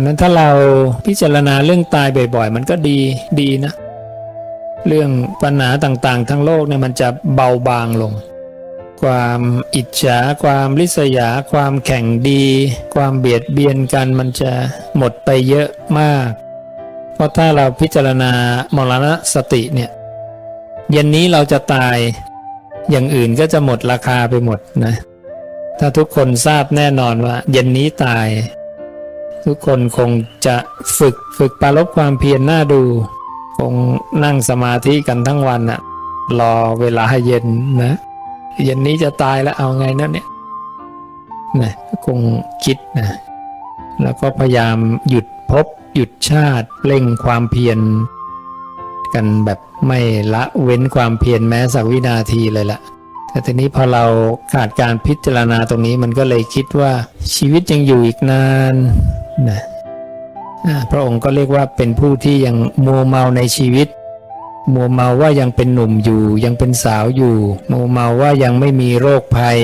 ฉะนั้นถ้าเราพิจารณาเรื่องตายบ่อยๆ มันก็ดีดีนะ เรื่องปัญหาต่างๆ ทั้งโลกเนี่ยมันจะเบาบางลง ความอิจฉา ความริษยา ความแข่งดี ความเบียดเบียนกันมันจะหมดไปเยอะมาก เพราะถ้าเราพิจารณามรณสติเนี่ยเย็นนี้เราจะตายอย่างอื่นก็จะหมดราคาไปหมดนะ ถ้าทุกคนทราบแน่นอนว่า เย็นนี้ตาย ทุกคนคงจะฝึกฝึกปรารบความเพียรหน้าดู คงนั่งสมาธิกันทั้งวันอะรอเวลาเย็นนะเย็นนี้จะตายแล้วเอาไงนั่นเนี่ยนะคงคิดนะแล้วก็พยายามหยุดภพหยุดชาติเร่งความเพียรกันแบบไม่ละเว้นความเพียรแม้สักวินาทีเลยละ แต่ทีนี้พอเราขาดการพิจารณาตรงนี้มันก็เลยคิดว่าชีวิตยังอยู่อีกนานนะพระองค์ก็เรียกว่าเป็นผู้ที่ยังมัวเมาในชีวิต มัวเมาว่ายังเป็นหนุ่มอยู่ ยังเป็นสาวอยู่ มัวเมาว่ายังไม่มีโรคภัย